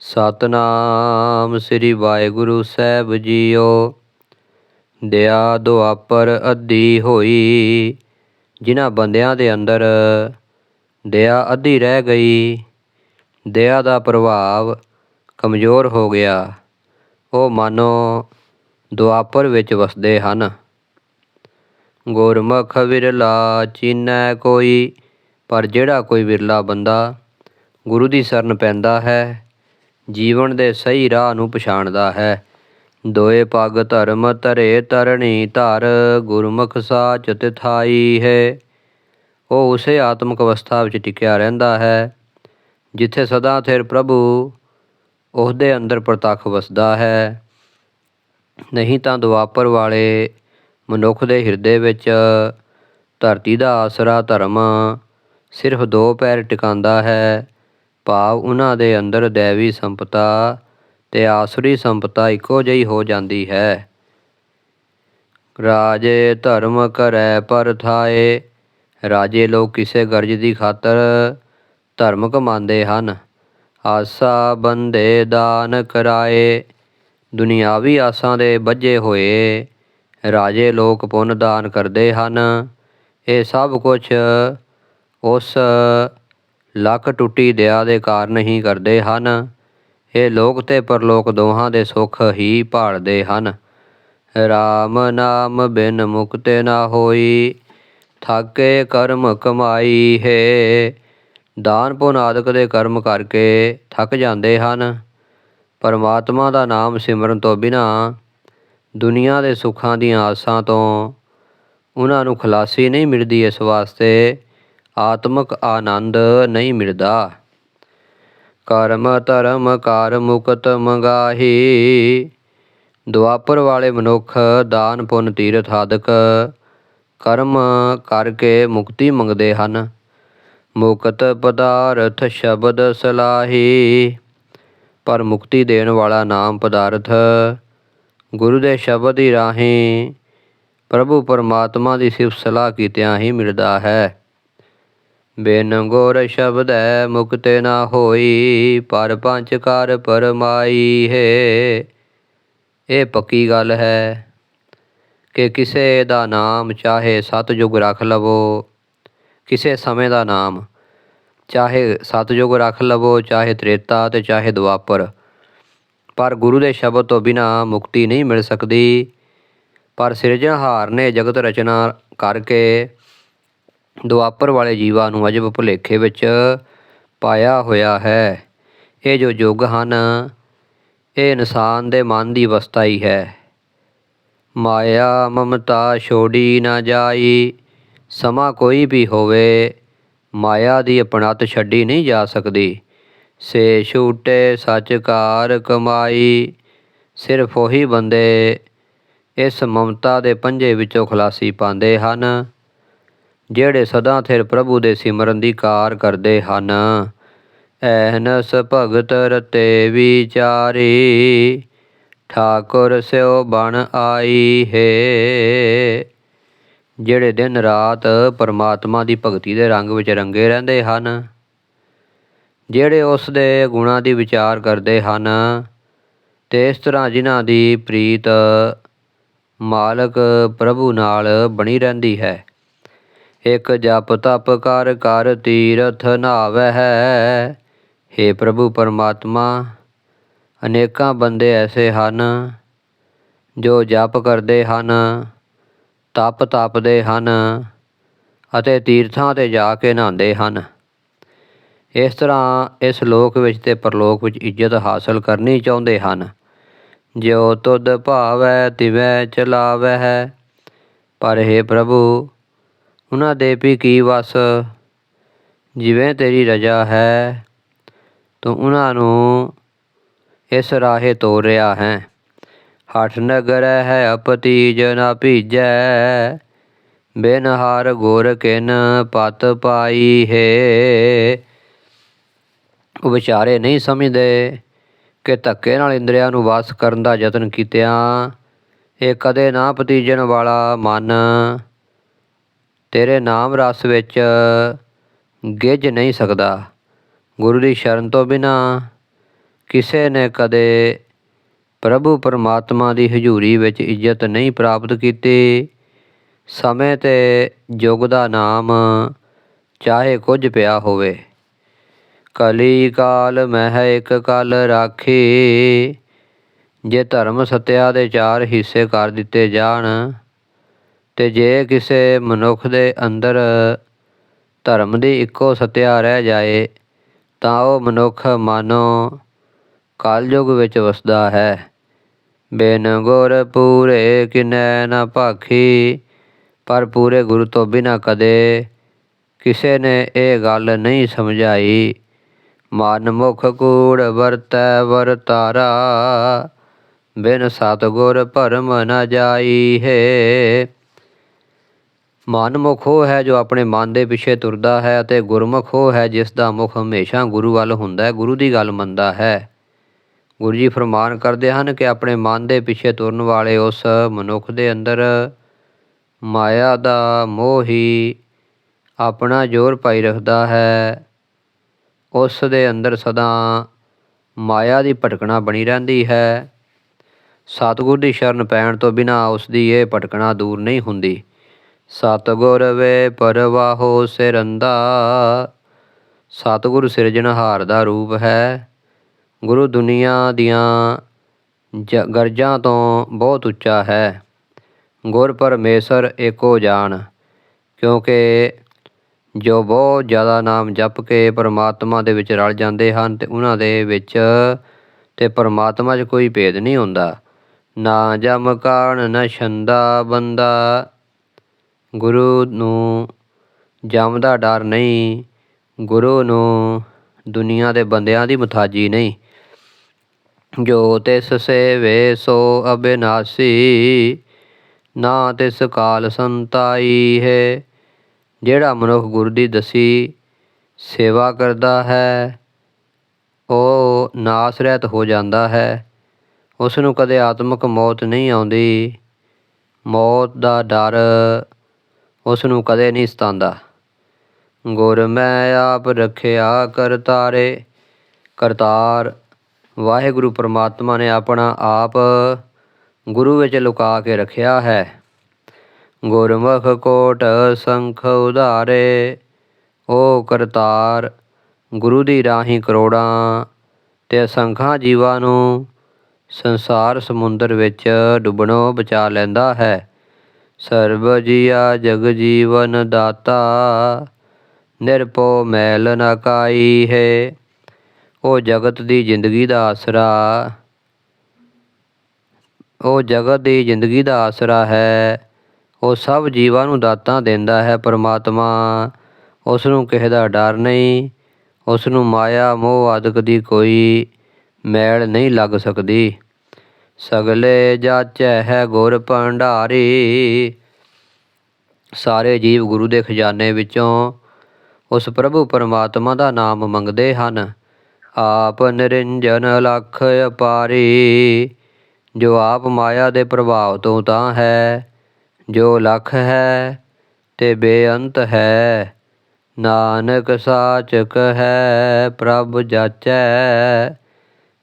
ਸਤਨਾਮ ਸ੍ਰੀ ਵਾਹਿਗੁਰੂ ਸਾਹਿਬ ਜੀਓ। ਦਇਆ ਦੁਆਪਰ ਅੱਧੀ ਹੋਈ, ਜਿਨ੍ਹਾਂ ਬੰਦਿਆਂ ਦੇ ਅੰਦਰ ਦਇਆ ਅੱਧੀ ਰਹਿ ਗਈ ਦਇਆ ਦਾ ਪ੍ਰਭਾਵ ਕਮਜ਼ੋਰ ਹੋ ਗਿਆ। ਉਹ ਮਾਨੋ ਦੁਆਪਰ ਵਿੱਚ ਵਸਦੇ ਹਨ। ਗੁਰਮੁਖ ਵਿਰਲਾ ਚੀਨੈ ਕੋਈ, ਪਰ ਜਿਹੜਾ ਕੋਈ ਵਿਰਲਾ ਬੰਦਾ ਗੁਰੂ ਦੀ ਸ਼ਰਨ ਪੈਂਦਾ ਹੈ ਜੀਵਨ ਦੇ ਸਹੀ ਰਾਹ ਨੂੰ ਪਛਾਣਦਾ ਹੈ। ਦੋਏ ਪਗ ਧਰਮ ਧਰੇ ਤਰਣੀ ਧਰ, ਗੁਰਮੁਖ ਸਾਚ ਤਿਥਾਈ ਹੈ। ਉਹ ਉਸੇ ਆਤਮਿਕ ਅਵਸਥਾ ਵਿੱਚ ਟਿਕਿਆ ਰਹਿੰਦਾ ਹੈ, ਜਿੱਥੇ ਸਦਾ ਥਿਰ ਪ੍ਰਭੂ ਉਹਦੇ ਅੰਦਰ ਪ੍ਰਤੱਖ ਵਸਦਾ ਹੈ। ਨਹੀਂ ਤਾਂ ਦੁਆਪਰ ਵਾਲੇ ਮਨੁੱਖ ਦੇ ਹਿਰਦੇ ਵਿੱਚ ਧਰਤੀ ਦਾ ਆਸਰਾ ਧਰਮ ਸਿਰਫ ਦੋ ਪੈਰ ਟਿਕਾਉਂਦਾ ਹੈ। ਭਾਵ ਉਹਨਾਂ ਦੇ ਅੰਦਰ ਦੈਵੀ ਸੰਪਤਾ ਅਤੇ ਆਸੁਰੀ ਸੰਪਤਾ ਇੱਕੋ ਜਿਹੀ ਹੋ ਜਾਂਦੀ ਹੈ। ਰਾਜੇ ਧਰਮ ਕਰੈ ਪਰਥਾਏ ਰਾਜੇ ਲੋਕ ਕਿਸੇ ਗਰਜ ਦੀ ਖਾਤਰ ਧਰਮ ਕਮਾਉਂਦੇ ਹਨ। ਆਸਾ ਬੰਦੇ ਦਾਨ ਕਰਾਏ, ਦੁਨਿਆਵੀ ਆਸਾਂ ਦੇ ਬੱਝੇ ਹੋਏ, ਰਾਜੇ ਲੋਕ ਪੁੰਨ ਦਾਨ ਕਰਦੇ ਹਨ। ਇਹ ਸਭ ਕੁਝ ਉਸ ਲੱਕ ਟੁੱਟੀ ਦਇਆ ਦੇ ਕਾਰਨ ਹੀ ਕਰਦੇ ਹਨ। ਇਹ ਲੋਕ ਤੇ ਪਰਲੋਕ ਦੋਹਾਂ ਦੇ ਸੁੱਖ ਹੀ ਭਾਲਦੇ ਹਨ। RAM ਨਾਮ ਬਿਨ ਮੁਕਤੇ ਨਾ ਹੋਈ, ਥਾਕੇ ਕਰਮ ਕਮਾਈ ਹੈ। ਦਾਨ ਪੁੰਨ ਆਦਿਕ ਦੇ ਕਰਮ ਕਰਕੇ ਥੱਕ ਜਾਂਦੇ ਹਨ। ਪਰਮਾਤਮਾ ਦਾ ਨਾਮ ਸਿਮਰਨ ਤੋਂ ਬਿਨਾ ਦੁਨੀਆ ਦੇ ਸੁੱਖਾਂ ਦੀਆਂ ਆਸਾਂ ਤੋਂ ਉਹਨਾਂ ਨੂੰ ਖਲਾਸੀ ਨਹੀਂ ਮਿਲਦੀ ਇਸ ਵਾਸਤੇ। ਆਤਮਕ ਆਨੰਦ ਨਹੀਂ ਮਿਲਦਾ। ਕਰਮ ਧਰਮ ਕਾਰ ਮੁਕਤ ਮੰਗਾਹੀ। ਦੁਆਪਰ ਵਾਲੇ ਮਨੁੱਖ ਦਾਨ ਪੁੰਨ ਤੀਰਥ ਆਦਿਕ ਕਰਮ ਕਰਕੇ ਮੁਕਤੀ ਮੰਗਦੇ ਹਨ। ਮੁਕਤ ਪਦਾਰਥ ਸ਼ਬਦ ਸਲਾਹੀ। ਪਰ ਮੁਕਤੀ ਦੇਣ ਵਾਲਾ ਨਾਮ ਪਦਾਰਥ ਗੁਰੂ ਦੇ ਸ਼ਬਦ ਹੀ ਰਾਹੀਂ ਪ੍ਰਭੂ ਪਰਮਾਤਮਾ ਦੀ ਸਿਫਤ ਸਲਾਹ ਕੀਤਿਆਂ ਹੀ ਮਿਲਦਾ ਹੈ। ਬਿਨ ਗੁਰ ਸ਼ਬਦੈ ਮੁਕਤੇ ਨਾ ਹੋਈ, ਪਰ ਪੰਜ ਕਰ ਪਰਮਾਈ ਹੈ। ਇਹ ਪੱਕੀ ਗੱਲ ਹੈ ਕਿ ਕਿਸੇ ਦਾ ਨਾਮ ਚਾਹੇ ਸਤਜੁਗ ਰੱਖ ਲਵੋ, ਕਿਸੇ ਸਮੇਂ ਦਾ ਨਾਮ ਚਾਹੇ ਸਤਜੁਗ ਰੱਖ ਲਵੋ, ਚਾਹੇ ਤ੍ਰੇਤਾ ਤੇ ਚਾਹੇ ਦੁਆਪਰ। ਪਰ ਗੁਰੂ ਦੇ ਸ਼ਬਦ ਤੋਂ ਬਿਨਾ ਮੁਕਤੀ ਨਹੀਂ ਮਿਲ ਸਕਦੀ। ਪਰ ਸਿਰਜਣਹਾਰ ਨੇ ਜਗਤ ਰਚਨਾ ਕਰਕੇ ਦੁਆਪਰ ਵਾਲੇ ਜੀਵਾਂ ਨੂੰ ਅਜਬ ਭੁਲੇਖੇ ਵਿੱਚ ਪਾਇਆ ਹੋਇਆ ਹੈ। ਇਹ ਜੋ ਯੁੱਗ ਹਨ, ਇਹ ਇਨਸਾਨ ਦੇ ਮਨ ਦੀ ਅਵਸਥਾ ਹੀ ਹੈ। ਮਾਇਆ ਮਮਤਾ ਛੋੜੀ ਨਾ ਜਾਈ, ਸਮਾਂ ਕੋਈ ਵੀ ਹੋਵੇ, ਮਾਇਆ ਦੀ ਅਪਣਤ ਛੱਡੀ ਨਹੀਂ ਜਾ ਸਕਦੀ। ਸੇ ਛੂਟੇ ਸੱਚਕਾਰ ਕਮਾਈ, ਸਿਰਫ ਉਹੀ ਬੰਦੇ ਇਸ ਮਮਤਾ ਦੇ ਪੰਜੇ ਵਿੱਚੋਂ ਖਲਾਸੀ ਪਾਉਂਦੇ ਹਨ। ਜਿਹੜੇ ਸਦਾ ਥਿਰ ਪ੍ਰਭੂ ਦੇ ਸਿਮਰਨ ਦੀ ਕਾਰ ਕਰਦੇ ਹਨ। ਐਨਸ ਭਗਤ ਰਤੇ ਵਿਚਾਰੀ, ਠਾਕੁਰ ਸਿਓ ਬਣ ਆਈ ਹੈ। ਜਿਹੜੇ ਦਿਨ ਰਾਤ ਪਰਮਾਤਮਾ ਦੀ ਭਗਤੀ ਦੇ ਰੰਗ ਵਿੱਚ ਰੰਗੇ ਰਹਿੰਦੇ ਹਨ, ਜਿਹੜੇ ਉਸ ਦੇ ਗੁਣਾਂ ਦੀ ਵਿਚਾਰ ਕਰਦੇ ਹਨ, ਤੇ ਇਸ ਤਰ੍ਹਾਂ ਜਿਨ੍ਹਾਂ ਦੀ ਪ੍ਰੀਤ ਮਾਲਕ ਪ੍ਰਭੂ ਨਾਲ ਬਣੀ ਰਹਿੰਦੀ ਹੈ। ਇੱਕ ਜਪ ਤਪ ਕਰ ਕਰ ਤੀਰਥ ਨਾਵੈ ਹੈ हे ਪ੍ਰਭੂ ਪਰਮਾਤਮਾ, ਅਨੇਕਾਂ ਬੰਦੇ ਐਸੇ ਹਨ ਜੋ ਜਪ ਕਰਦੇ ਹਨ, ਤਪ ਤਪਦੇ ਹਨ ਅਤੇ ਤੀਰਥਾਂ ਤੇ ਜਾ ਕੇ ਨਹਾਉਂਦੇ ਹਨ। ਇਸ ਤਰ੍ਹਾਂ ਇਸ ਲੋਕ ਵਿੱਚ ਤੇ ਪਰਲੋਕ ਵਿੱਚ ਇੱਜ਼ਤ ਹਾਸਲ ਕਰਨੀ ਚਾਹੁੰਦੇ ਹਨ। ਜਿਉ ਤੁਧ ਭਾਵੈ ਤਿਵੈ ਚਲਾਵੈ ਹੈ ਪਰ हे ਪ੍ਰਭੂ ਉਹਨਾਂ ਦੇ ਵੀ ਕੀ ਵਸ? ਜਿਵੇਂ ਤੇਰੀ ਰਜਾ ਹੈ, ਤੂੰ ਉਹਨਾਂ ਨੂੰ ਇਸ ਰਾਹੇ ਤੋਰਿਆ ਹੈ। ਹਠ ਨਗਰ ਹੈ, ਅਪਤੀਜ ਨਾ ਭੀਜੈ। ਬਿਨ ਹਾਰ ਗੁਰ ਕਿਨ ਪਤ ਪਾਈ ਹੈ। ਉਹ ਵਿਚਾਰੇ ਨਹੀਂ ਸਮਝਦੇ ਕਿ ਧੱਕੇ ਨਾਲ ਇੰਦਰੀਆਂ ਨੂੰ ਵਾਸ ਕਰਨ ਦਾ ਯਤਨ ਕੀਤਿਆਂ, ਇਹ ਕਦੇ ਨਾ ਪਤੀਜਣ ਵਾਲਾ ਮਨ ਤੇਰੇ ਨਾਮ ਰਸ ਵਿੱਚ ਗਿੱਝ ਨਹੀਂ ਸਕਦਾ। ਗੁਰੂ ਦੀ ਸ਼ਰਨ ਤੋਂ ਬਿਨਾ ਕਿਸੇ ਨੇ ਕਦੇ ਪ੍ਰਭੂ ਪਰਮਾਤਮਾ ਦੀ ਹਜ਼ੂਰੀ ਵਿੱਚ ਇੱਜ਼ਤ ਨਹੀਂ ਪ੍ਰਾਪਤ ਕੀਤੀ। ਸਮੇਂ ਤੇ ਯੁਗ ਦਾ ਨਾਮ ਚਾਹੇ ਕੁਝ ਪਿਆ ਹੋਵੇ। ਕਲੀ ਕਾਲ ਮਹਿ ਇੱਕ ਕਲ ਰਾਖੀ, ਜੇ ਧਰਮ ਸਤਿਆ ਦੇ ਚਾਰ ਹਿੱਸੇ ਕਰ ਦਿੱਤੇ ਜਾਣ ਤੇ ਜੇ ਕਿਸੇ ਮਨੁੱਖ ਦੇ ਅੰਦਰ ਧਰਮ ਦੀ ਇੱਕੋ ਸਤਿਆ ਰਹਿ ਜਾਏ, ਤਾਂ ਉਹ ਮਨੁੱਖ ਮਾਨੋ ਕਾਲਯੁਗ ਵਿੱਚ ਵਸਦਾ ਹੈ। ਬਿਨ ਗੁਰ ਪੂਰੇ ਕਿਨੈ ਨਾ ਭਾਖੀ, ਪਰ ਪੂਰੇ ਗੁਰੂ ਤੋਂ ਬਿਨਾ ਕਦੇ ਕਿਸੇ ਨੇ ਇਹ ਗੱਲ ਨਹੀਂ ਸਮਝਾਈ। ਮਨ ਮੁਖ ਕੂੜ ਵਰਤੈ ਵਰਤਾਰਾ ਬਿਨ ਸਤਗੁਰ ਭਰਮ ਨ ਜਾਈ ਹੈ। ਮਨ ਮੁਖ ਉਹ ਹੈ ਜੋ ਆਪਣੇ ਮਨ ਦੇ ਪਿੱਛੇ ਤੁਰਦਾ ਹੈ ਅਤੇ ਗੁਰਮੁਖ ਉਹ ਹੈ ਜਿਸ ਦਾ ਮੁਖ ਹਮੇਸ਼ਾ ਗੁਰੂ ਵੱਲ ਹੁੰਦਾ ਹੈ, ਗੁਰੂ ਦੀ ਗੱਲ ਮੰਨਦਾ ਹੈ। ਗੁਰੂ ਜੀ ਫਰਮਾਨ ਕਰਦੇ ਹਨ ਕਿ ਆਪਣੇ ਮਨ ਦੇ ਪਿੱਛੇ ਤੁਰਨ ਵਾਲੇ ਉਸ ਮਨੁੱਖ ਦੇ ਅੰਦਰ ਮਾਇਆ ਦਾ ਮੋਹ ਹੀ ਆਪਣਾ ਜ਼ੋਰ ਪਾਈ ਰੱਖਦਾ ਹੈ। ਉਸ ਦੇ ਅੰਦਰ ਸਦਾ ਮਾਇਆ ਦੀ ਭਟਕਣਾ ਬਣੀ ਰਹਿੰਦੀ ਹੈ। ਸਤਿਗੁਰ ਦੀ ਸ਼ਰਨ ਪੈਣ ਤੋਂ ਬਿਨਾ ਉਸ ਦੀ ਇਹ ਭਟਕਣਾ ਦੂਰ ਨਹੀਂ ਹੁੰਦੀ। ਸਤਿਗੁਰ ਵੇ ਪਰਵਾਹੋ ਸਿਰੰਦਾ। ਸਤਿਗੁਰ ਸਿਰਜਣਹਾਰ ਦਾ ਰੂਪ ਹੈ। ਗੁਰੂ ਦੁਨੀਆ ਦੀਆਂ ਜ- ਗਰਜਾਂ ਤੋਂ ਬਹੁਤ ਉੱਚਾ ਹੈ। ਗੁਰ ਪਰਮੇਸ਼ਰ ਏਕੋ ਜਾਣ ਕਿਉਂਕਿ ਜੋ ਬਹੁਤ ਜ਼ਿਆਦਾ ਨਾਮ ਜਪ ਕੇ ਪਰਮਾਤਮਾ ਦੇ ਵਿੱਚ ਰਲ ਜਾਂਦੇ ਹਨ ਤੇ ਉਹਨਾਂ ਦੇ ਵਿੱਚ ਤੇ ਪਰਮਾਤਮਾ 'ਚ ਕੋਈ ਭੇਦ ਨਹੀਂ ਹੁੰਦਾ। ਨਾ ਜਮ ਕਾਣ, ਨਾ ਛੰਦਾ ਬੰਦਾ। ਗੁਰੂ ਨੂੰ ਜਮ ਦਾ ਡਰ ਨਹੀਂ, ਗੁਰੂ ਨੂੰ ਦੁਨੀਆ ਦੇ ਬੰਦਿਆਂ ਦੀ ਮੁਤਾਜੀ ਨਹੀਂ। ਜੋ ਤਿਸ ਸੇਵੇ ਸੋ ਅਬਿਨਾਸੀ, ਨਾ ਤਿਸ ਕਾਲ ਸੰਤਾਈ ਹੈ। ਜਿਹੜਾ ਮਨੁੱਖ ਗੁਰੂ ਦੀ ਦਸੀ ਸੇਵਾ ਕਰਦਾ ਹੈ, ਉਹ ਨਾਸ ਰਹਿਤ ਹੋ ਜਾਂਦਾ ਹੈ। ਉਸ ਨੂੰ ਕਦੇ ਆਤਮਿਕ ਮੌਤ ਨਹੀਂ ਆਉਂਦੀ। ਮੌਤ ਦਾ ਡਰ ਉਸ ਨੂੰ ਕਦੇ ਨਹੀਂ ਸਤਾਉਂਦਾ। ਗੁਰ ਮੈਂ ਆਪ ਰੱਖਿਆ ਕਰਤਾਰੇ ਕਰਤਾਰ। ਵਾਹਿਗੁਰੂ ਪ੍ਰਮਾਤਮਾ ਨੇ ਆਪਣਾ ਆਪ ਗੁਰੂ ਵਿੱਚ ਲੁਕਾ ਕੇ ਰੱਖਿਆ ਹੈ। ਗੁਰਮੁਖ ਕੋਟ ਸੰਖ ਉਧਾਰੇ ਉਹ ਕਰਤਾਰ, ਗੁਰੂ ਦੀ ਰਾਹੀਂ ਕਰੋੜਾਂ ਤੇ ਅਸੰਖਾਂ ਜੀਵਾਂ ਨੂੰ ਸੰਸਾਰ ਸਮੁੰਦਰ ਵਿੱਚ ਡੁੱਬਣੋਂ ਬਚਾ ਲੈਂਦਾ ਹੈ। ਸਰਬ ਜੀਆ ਜਗ ਜੀਵਨ ਦਾਤਾ ਨਿਰਪੋ ਮੈਲ ਨ ਕਾਈ ਹੈ। ਉਹ ਜਗਤ ਦੀ ਜ਼ਿੰਦਗੀ ਦਾ ਆਸਰਾ, ਉਹ ਜਗਤ ਦੀ ਜ਼ਿੰਦਗੀ ਦਾ ਆਸਰਾ ਹੈ। ਉਹ ਸਭ ਜੀਵਾਂ ਨੂੰ ਦਾਤਾਂ ਦਿੰਦਾ ਹੈ ਪਰਮਾਤਮਾ। ਉਸ ਨੂੰ ਕਿਸੇ ਦਾ ਡਰ ਨਹੀਂ ਉਸ ਨੂੰ ਮਾਇਆ ਮੋਹ ਆਦਿਕ ਦੀ ਕੋਈ ਮੈਲ ਨਹੀਂ ਲੱਗ ਸਕਦੀ। ਸਗਲੇ ਜਾਚੈ ਹੈ ਗੁਰ ਭੰਡਾਰੀ। ਸਾਰੇ ਜੀਵ ਗੁਰੂ ਦੇ ਖਜ਼ਾਨੇ ਵਿੱਚੋਂ ਉਸ ਪ੍ਰਭੂ ਪਰਮਾਤਮਾ ਦਾ ਨਾਮ ਮੰਗਦੇ ਹਨ। ਆਪ ਨਿਰੰਜਨ ਲਖ ਅਪਾਰੀ। ਜੋ ਆਪ ਮਾਇਆ ਦੇ ਪ੍ਰਭਾਵ ਤੋਂ ਤਾਂ ਹੈ, ਜੋ ਲਖ ਹੈ ਤੇ ਬੇਅੰਤ ਹੈ। ਨਾਨਕ ਸਾਚਕ ਹੈ, ਪ੍ਰਭ ਜਾਚੈ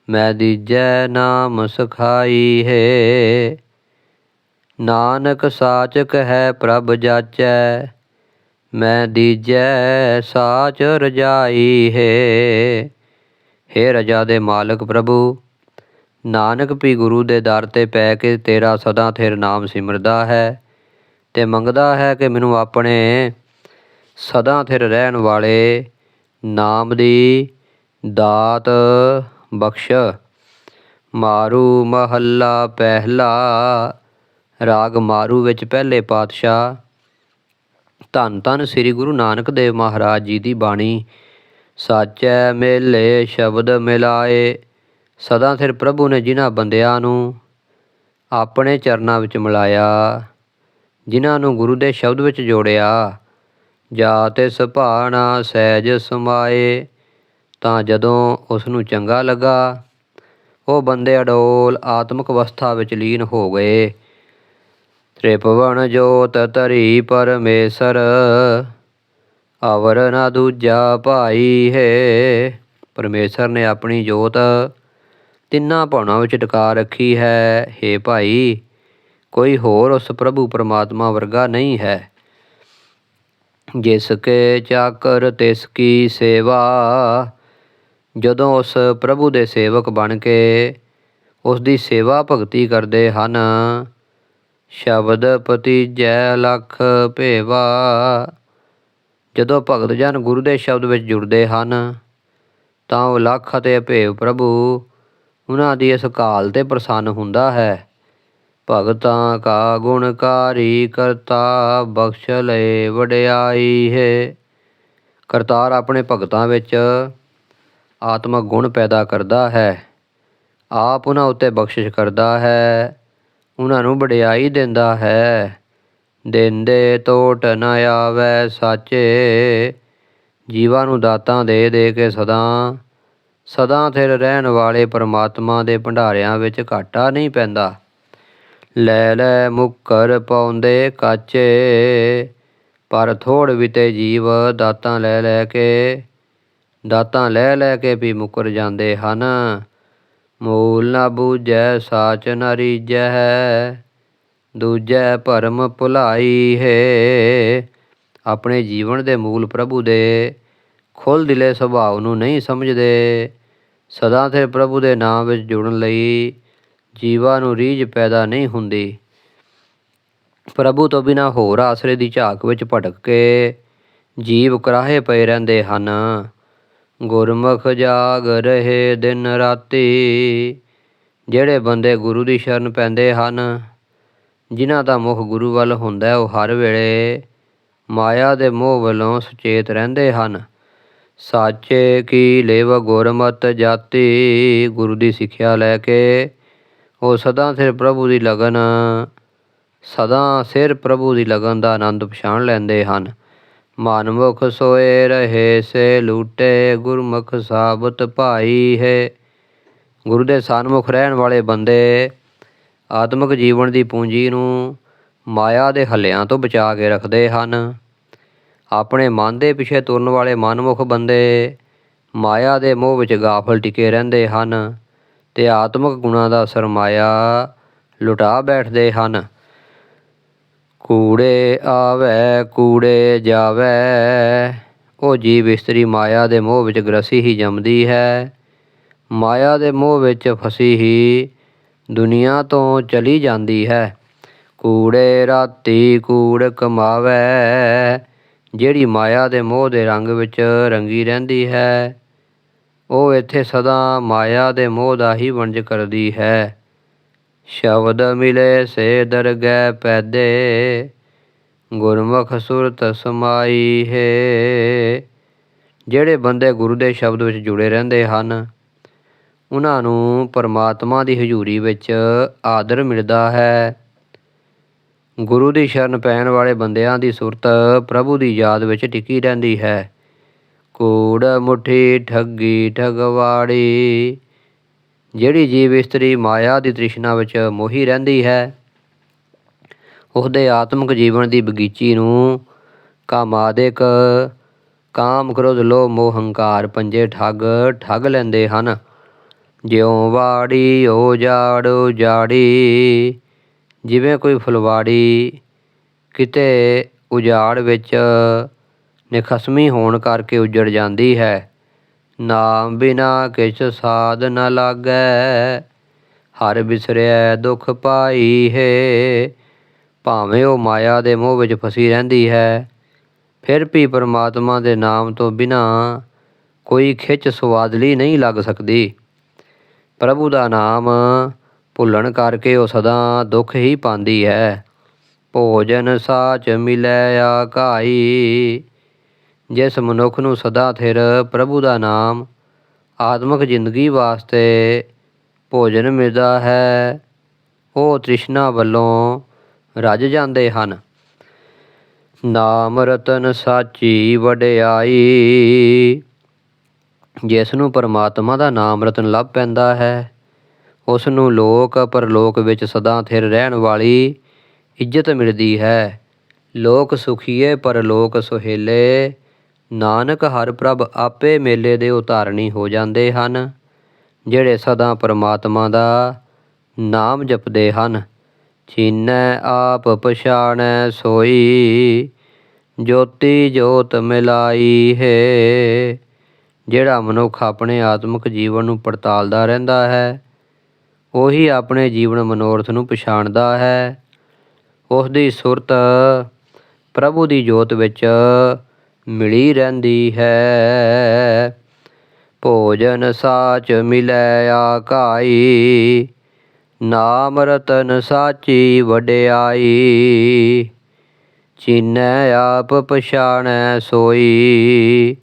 ਮੈਂ ਦੀਜੈ ਨਾਮ ਸਖਾਈ ਹੈ। ਨਾਨਕ ਸਾਚਕ ਹੈ ਪ੍ਰਭ ਜਾਚੈ। ਮੈਂ ਦੀਜੈ ਸਾਚ ਰਜਾਈ ਹੈ। ਹੇ ਰਜਾ ਦੇ ਮਾਲਕ ਪ੍ਰਭੂ, ਨਾਨਕ ਵੀ ਗੁਰੂ ਦੇ ਦਰ ਤੇ ਪੈ ਕੇ ਤੇਰਾ ਸਦਾ ਥਿਰ ਨਾਮ ਸਿਮਰਦਾ ਹੈ ਤੇ ਮੰਗਦਾ ਹੈ ਕਿ ਮੈਨੂੰ ਆਪਣੇ ਸਦਾ ਥਿਰ ਰਹਿਣ ਵਾਲੇ ਨਾਮ ਦੀ ਦਾਤ ਬਖਸ਼। ਮਾਰੂ ਮਹੱਲਾ ਪਹਿਲਾ। ਰਾਗ ਮਾਰੂ ਵਿੱਚ ਪਹਿਲੇ ਪਾਤਸ਼ਾਹ। ਧੰਨ ਧੰਨ ਸ੍ਰੀ ਗੁਰੂ ਨਾਨਕ ਦੇਵ ਮਹਾਰਾਜ ਜੀ ਦੀ ਬਾਣੀ। ਸਾਚੈ ਮੇਲੇ ਸ਼ਬਦ ਮਿਲਾਏ। ਸਦਾ ਸਿਰ ਪ੍ਰਭੂ ਨੇ ਜਿਨ੍ਹਾਂ ਬੰਦਿਆਂ ਨੂੰ ਆਪਣੇ ਚਰਨਾਂ ਵਿੱਚ ਮਿਲਾਇਆ, ਜਿਨ੍ਹਾਂ ਨੂੰ ਗੁਰੂ ਦੇ ਸ਼ਬਦ ਵਿੱਚ ਜੋੜਿਆ, ਜਾ ਤੇ ਸੁਭਾਣਾ ਸਹਿਜ ਸਮਾਏ। ਤਾਂ ਜਦੋਂ ਉਸ ਨੂੰ ਚੰਗਾ ਲੱਗਾ, ਉਹ ਬੰਦੇ ਅਡੋਲ ਆਤਮਿਕ ਅਵਸਥਾ ਵਿੱਚ ਲੀਨ ਹੋ ਗਏ। ਤ੍ਰਿਪਵਨ ਜੋਤ ਧਰੀ ਪਰਮੇਸ਼ਰ, ਅਵਰ ਨਾ ਦੂਜਾ ਭਾਈ ਹੈ। ਪਰਮੇਸ਼ਰ ਨੇ ਆਪਣੀ ਜੋਤ ਤਿੰਨਾਂ ਭਾਣਾ ਵਿੱਚ ਟਿਕਾ ਰੱਖੀ ਹੈ। हे ਭਾਈ, ਕੋਈ ਹੋਰ ਉਸ ਪ੍ਰਭੂ ਪਰਮਾਤਮਾ ਵਰਗਾ ਨਹੀਂ ਹੈ। ਜਿਸ ਕੇ ਚਾਕਰ ਤਿਸ ਕੀ ਸੇਵਾ ਜਦੋਂ ਉਸ ਪ੍ਰਭੂ ਦੇ ਸੇਵਕ ਬਣ ਕੇ ਉਸ ਦੀ ਸੇਵਾ ਭਗਤੀ ਕਰਦੇ ਹਨ, ਸ਼ਬਦ ਪਤੀ ਜੈ ਲਖ ਭੇਵਾ। ਜਦੋਂ ਭਗਤ ਜਨ ਗੁਰੂ ਦੇ ਸ਼ਬਦ ਵਿੱਚ ਜੁੜਦੇ ਹਨ, ਤਾਂ ਉਹ ਲੱਖ ਅਤੇ ਭੇਵ ਪ੍ਰਭੂ ਉਹਨਾਂ ਦੀ ਇਸ ਕਾਲ ਤੇ ਪ੍ਰਸੰਨ ਹੁੰਦਾ ਹੈ। ਭਗਤਾਂ ਕਾ ਗੁਣਕਾਰੀ ਕਰਤਾ, ਬਖਸ਼ ਲਏ ਵਡਿਆਈ ਹੈ। ਕਰਤਾਰ ਆਪਣੇ ਭਗਤਾਂ ਵਿੱਚ ਆਤਮਕ ਗੁਣ ਪੈਦਾ ਕਰਦਾ ਹੈ। ਆਪ ਉਹਨਾਂ ਉੱਤੇ ਬਖਸ਼ਿਸ਼ ਕਰਦਾ ਹੈ। ਉਹਨਾਂ ਨੂੰ ਵਡਿਆਈ ਦਿੰਦਾ ਹੈ। ਦਿੰਦੇ ਤੋਟ ਨ ਆਵੈ ਸਾਚੇ। ਜੀਵਾਂ ਨੂੰ ਦਾਤਾਂ ਦੇ ਦੇ ਕੇ ਸਦਾ। ਸਦਾ ਥਿਰ ਰਹਿਣ ਵਾਲੇ ਪਰਮਾਤਮਾ ਦੇ ਭੰਡਾਰਿਆਂ ਵਿੱਚ ਘਾਟਾ ਨਹੀਂ ਪੈਂਦਾ। ਲੈ ਲੈ ਮੁੱਕਰ ਪਾਉਂਦੇ ਕਾਚੇ। ਪਰ ਥੋੜ ਵਿਤੇ ਜੀਵ ਦਾਤਾਂ ਲੈ ਲੈ ਕੇ। ਦਾਤਾਂ ਲੈ ਲੈ ਕੇ ਵੀ ਮੁੱਕਰ ਜਾਂਦੇ ਹਨ। ਮੂਲ ਨਾ ਬੂਝੈ, ਸਾਚ ਨ ਰੀਜੈ ਦੂਜੈ ਭਰਮ ਭੁਲਾਈ ਹੈ। ਆਪਣੇ ਜੀਵਨ ਦੇ ਮੂਲ ਪ੍ਰਭੂ ਦੇ ਖੁੱਲ ਦਿਲੇ ਸੁਭਾਅ ਨੂੰ ਨਹੀਂ ਸਮਝਦੇ। ਸਦਾ ਤੇ ਪ੍ਰਭੂ ਦੇ ਨਾਮ ਵਿੱਚ ਜੁੜਨ ਲਈ ਜੀਵਾਂ ਨੂੰ ਰੀਝ ਪੈਦਾ ਨਹੀਂ ਹੁੰਦੀ। ਪ੍ਰਭੂ ਤੋਂ ਬਿਨਾ ਹੋਰ ਆਸਰੇ ਦੀ ਝਾਕ ਵਿੱਚ ਭਟਕ ਕੇ ਜੀਵ ਕਰਾਹੇ ਪਏ ਰਹਿੰਦੇ ਹਨ। ਗੁਰਮੁਖ ਜਾਗ ਰਹੇ ਦਿਨ ਰਾਤੀ। ਜਿਹੜੇ ਬੰਦੇ ਗੁਰੂ ਦੀ ਸ਼ਰਨ ਪੈਂਦੇ ਹਨ, ਜਿਨ੍ਹਾਂ ਦਾ ਮੁਖ ਗੁਰੂ ਵੱਲ ਹੁੰਦਾ ਉਹ ਹਰ ਵੇਲੇ ਮਾਇਆ ਦੇ ਮੋਹ ਵੱਲੋਂ ਸੁਚੇਤ ਰਹਿੰਦੇ ਹਨ। ਸਾਚੇ ਕੀ ਲੇਵ ਗੁਰਮਤ ਜਾਤੀ? ਗੁਰੂ ਦੀ ਸਿੱਖਿਆ ਲੈ ਕੇ ਉਹ ਸਦਾ ਸਿਰ ਪ੍ਰਭੂ ਦੀ ਲਗਨ, ਸਦਾ ਸਿਰ ਪ੍ਰਭੂ ਦੀ ਲਗਨ ਦਾ ਆਨੰਦ ਪਛਾਣ ਲੈਂਦੇ ਹਨ। ਮਨਮੁਖ ਸੋਏ ਰਹੇ, ਸੇ ਲੂਟੇ ਗੁਰਮੁਖ ਸਾਬਤ ਭਾਈ ਹੈ। ਗੁਰੂ ਦੇ ਸਨਮੁਖ ਰਹਿਣ ਵਾਲੇ ਬੰਦੇ ਆਤਮਿਕ ਜੀਵਨ ਦੀ ਪੂੰਜੀ ਨੂੰ ਮਾਇਆ ਦੇ ਹੱਲਿਆਂ ਤੋਂ ਬਚਾ ਕੇ ਰੱਖਦੇ ਹਨ। ਆਪਣੇ ਮਨ ਦੇ ਪਿੱਛੇ ਤੁਰਨ ਵਾਲੇ ਮਨਮੁਖ ਬੰਦੇ ਮਾਇਆ ਦੇ ਮੋਹ ਵਿੱਚ ਗਾਫਲ ਟਿਕੇ ਰਹਿੰਦੇ ਹਨ ਤੇ ਆਤਮਿਕ ਗੁਣਾਂ ਦਾ ਸਰਮਾਇਆ ਲੁਟਾ ਬੈਠਦੇ ਹਨ। ਕੂੜੇ ਆਵੇ, ਕੂੜੇ ਜਾਵੇ। ਉਹ ਜੀਵ ਇਸਤਰੀ ਮਾਇਆ ਦੇ ਮੋਹ ਵਿੱਚ ਗਰਸੀ ਹੀ ਜੰਮਦੀ ਹੈ। ਮਾਇਆ ਦੇ ਮੋਹ ਵਿੱਚ ਫਸੀ ਹੀ ਦੁਨੀਆ ਤੋਂ ਚਲੀ ਜਾਂਦੀ ਹੈ। ਕੂੜੇ ਰਾਤੀ ਕੂੜ ਕਮਾਵੇ, ਜਿਹੜੀ ਮਾਇਆ ਦੇ ਮੋਹ ਦੇ ਰੰਗ ਵਿੱਚ ਰੰਗੀ ਰਹਿੰਦੀ ਹੈ। ਉਹ ਇੱਥੇ ਸਦਾ ਮਾਇਆ ਦੇ ਮੋਹ ਦਾ ਹੀ ਵਣਜ ਕਰਦੀ ਹੈ। ਸ਼ਬਦ ਮਿਲੇ ਸੇ ਦਰਗਹਿ ਪੈਦੇ, ਗੁਰਮੁਖ ਸੁਰਤ ਸਮਾਈ ਹੈ। ਜਿਹੜੇ ਬੰਦੇ ਗੁਰੂ ਦੇ ਸ਼ਬਦ ਵਿੱਚ ਜੁੜੇ ਰਹਿੰਦੇ ਹਨ, ਉਹਨਾਂ ਨੂੰ ਪਰਮਾਤਮਾ ਦੀ ਹਜ਼ੂਰੀ ਵਿੱਚ ਆਦਰ ਮਿਲਦਾ ਹੈ। ਗੁਰੂ ਦੀ ਸ਼ਰਨ ਪੈਣ ਵਾਲੇ ਬੰਦਿਆਂ ਦੀ ਸੁਰਤ ਪ੍ਰਭੂ ਦੀ ਯਾਦ ਵਿੱਚ ਟਿਕੀ ਰਹਿੰਦੀ ਹੈ। ਕੂੜ ਮੁਠੀ ਠੱਗੀ ਠਗਵਾੜੀ ਜਿਹੜੀ ਜੀਵ ਇਸਤਰੀ ਮਾਇਆ ਦੀ ਤ੍ਰਿਸ਼ਨਾ ਵਿੱਚ ਮੋਹੀ ਰਹਿੰਦੀ ਹੈ ਉਹਦੇ ਆਤਮਿਕ ਜੀਵਨ ਦੀ ਬਗੀਚੀ ਨੂੰ ਕਾਮਾਦਿਕ ਕਾਮ ਕ੍ਰੋਧ ਲੋਭ, ਮੋਹ, ਹੰਕਾਰ ਪੰਜੇ ਠੱਗ ਠੱਗ ਲੈਂਦੇ ਹਨ। ਜਿਉ ਵਾੜੀ ਓ ਜਾੜ ਉਜਾੜੀ ਜਿਵੇਂ ਕੋਈ ਫੁਲਵਾੜੀ ਕਿਤੇ ਉਜਾੜ ਵਿੱਚ ਨਿਖਸਮੀ ਹੋਣ ਕਰਕੇ ਉਜੜ ਜਾਂਦੀ ਹੈ। ਨਾਮ ਬਿਨਾ ਕਿਛ ਸਾਧ ਨ ਲਾਗੈ। ਹਰ ਬਿਸਰਿਐ ਦੁਖ ਪਾਈ ਹੈ। ਭਾਵੇਂ ਉਹ ਮਾਇਆ ਦੇ ਮੋਹ ਵਿੱਚ ਫਸੀ ਰਹਿੰਦੀ ਹੈ, ਫਿਰ ਵੀ ਪਰਮਾਤਮਾ ਦੇ ਨਾਮ ਤੋਂ ਬਿਨਾ ਕੋਈ ਖਿੱਚ ਸਵਾਦਲੀ ਨਹੀਂ ਲੱਗ ਸਕਦੀ। ਪ੍ਰਭੂ ਦਾ ਨਾਮ ਭੁੱਲਣ ਕਰਕੇ ਉਹ ਸਦਾ ਦੁੱਖ ਹੀ ਪਾਉਂਦੀ ਹੈ। ਭੋਜਨ ਸਾਚ ਮਿਲੈ ਆਕਾਈ। ਜਿਸ ਮਨੁੱਖ ਨੂੰ ਸਦਾ ਥਿਰ ਪ੍ਰਭੂ ਦਾ ਨਾਮ, ਆਤਮਿਕ ਜ਼ਿੰਦਗੀ ਵਾਸਤੇ ਭੋਜਨ ਮਿਲਦਾ ਹੈ, ਉਹ ਤ੍ਰਿਸ਼ਨਾ ਵੱਲੋਂ ਰੱਜ ਜਾਂਦੇ ਹਨ। ਨਾਮ ਰਤਨ ਸਾਚੀ ਵਡਿਆਈ, ਜਿਸ ਨੂੰ ਪਰਮਾਤਮਾ ਦਾ ਨਾਮ ਰਤਨ ਲੱਭ ਪੈਂਦਾ ਹੈ, ਉਸ ਨੂੰ ਲੋਕ ਪਰਲੋਕ ਵਿੱਚ ਸਦਾ ਥਿਰ ਰਹਿਣ ਵਾਲੀ ਇੱਜ਼ਤ ਮਿਲਦੀ ਹੈ। ਲੋਕ ਸੁਖੀਏ, ਪਰਲੋਕ ਸੁਹੇਲੇ ਨਾਨਕ ਹਰ ਪ੍ਰਭ ਆਪੇ ਮੇਲੇ ਦੇ ਉਤਾਰਣੀ ਹੋ ਜਾਂਦੇ ਹਨ, ਜਿਹੜੇ ਸਦਾ ਪਰਮਾਤਮਾ ਦਾ ਨਾਮ ਜਪਦੇ ਹਨ। ਚੀਨੈ ਆਪ ਪਛਾਣੈ ਸੋਈ, ਜੋਤੀ ਜੋਤ ਮਿਲਾਈ ਹੈ। ਜਿਹੜਾ ਮਨੁੱਖ ਆਪਣੇ ਆਤਮਿਕ ਜੀਵਨ ਨੂੰ ਪੜਤਾਲਦਾ ਰਹਿੰਦਾ ਹੈ, ਉਹੀ ਆਪਣੇ ਜੀਵਨ ਮਨੋਰਥ ਨੂੰ ਪਛਾਣਦਾ ਹੈ। ਉਸ ਦੀ ਸੁਰਤ ਪ੍ਰਭੂ ਦੀ ਜੋਤ ਵਿੱਚ ਮਿਲੀ ਰਹਿੰਦੀ ਹੈ। ਭੋਜਨ ਸਾਚ ਮਿਲੈ ਆਕਾਈ, ਨਾਮ ਰਤਨ ਸਾਚੀ ਵਡਿਆਈ। ਚੀਨੈ ਆਪ ਪਛਾਣੈ ਸੋਈ,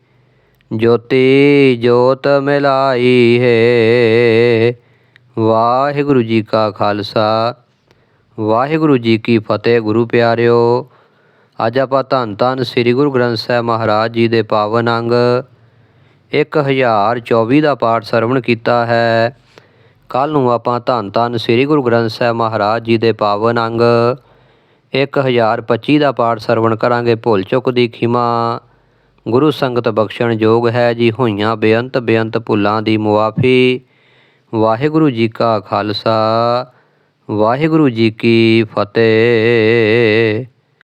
ਜੋਤੀ ਜੋਤ ਮਿਲਾਈ ਹੈ। ਵਾਹਿਗੁਰੂ ਜੀ ਕਾ ਖਾਲਸਾ, ਵਾਹਿਗੁਰੂ ਜੀ ਕੀ ਫਤਿਹ ਗੁਰੂ ਪਿਆਰਿਓ। ਅੱਜ ਆਪਾਂ ਧੰਨ ਧੰਨ ਸ੍ਰੀ ਗੁਰੂ ਗ੍ਰੰਥ ਸਾਹਿਬ ਮਹਾਰਾਜ ਜੀ ਦੇ ਪਾਵਨ ਅੰਗ 1024 ਦਾ ਪਾਠ ਸਰਵਣ ਕੀਤਾ ਹੈ। ਕੱਲ ਨੂੰ ਆਪਾਂ ਧੰਨ ਧੰਨ ਸ੍ਰੀ ਗੁਰੂ ਗ੍ਰੰਥ ਸਾਹਿਬ ਮਹਾਰਾਜ ਜੀ ਦੇ ਪਾਵਨ ਅੰਗ 1025 ਦਾ ਪਾਠ ਸਰਵਣ ਕਰਾਂਗੇ ਭੁੱਲ ਚੁੱਕ ਦੀ ਖਿਮਾ। ਗੁਰੂ ਸੰਗਤ ਬਖਸ਼ਣ ਯੋਗ ਹੈ ਜੀ, ਹੋਈਆਂ ਬੇਅੰਤ ਬੇਅੰਤ ਭੁੱਲਾਂ ਦੀ ਮੁਆਫੀ। ਵਾਹਿਗੁਰੂ ਜੀ ਕਾ ਖਾਲਸਾ, ਵਾਹਿਗੁਰੂ ਜੀ ਕੀ ਫਤਿਹ।